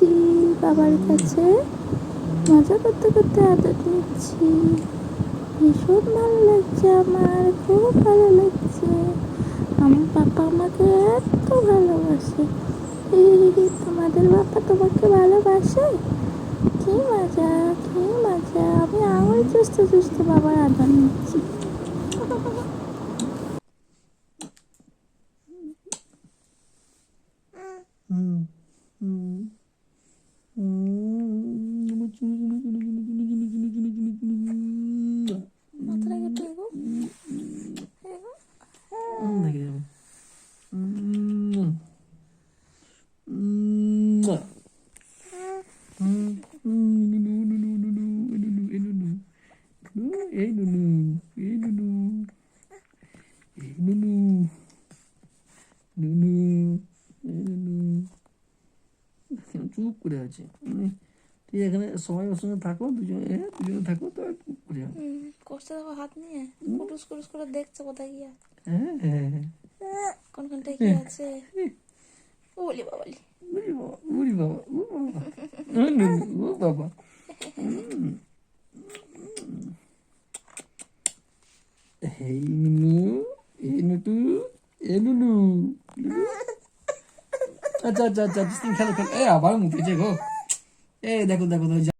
যাচ্ছি বাবার কাছে। মজা করতে করতে আদর নিচ্ছি। ভীষণ ভালো লাগছে আমার, খুব ভালো লাগছে। আমার পাপা আমাকে এত ভালোবাসে। তোমাদের বাবা তোমাকে ভালোবাসে? কি মজা কি মজা। আমি আঙুল চুষতে চুষতে বাবার আদর নিচ্ছি। এই নুনু এই নুনু এই নুনু নুনু এই নুনু চুপ করে আছে তুই এখানে সবাই ওর সঙ্গে থাকো দুজনে দুজনে থাকো তো চুপ করে কষতে দেখো হাত নিয়ে কুটুস কুটুস করে দেখছে কোথায় গিয়ে হ্যাঁ হ্যাঁ কোনখানটায় কি আছে ও বলি বাবালি উরি বাবা উরি বাবা উ বাবা নুনু, বাবা হেই নুনু, এই নুটু, এ নুনু। আচ্ছা আচ্ছা আচ্ছা তুমি খেলো খেলো। এ, আবার মুখেছে গো। এ, দেখো দেখো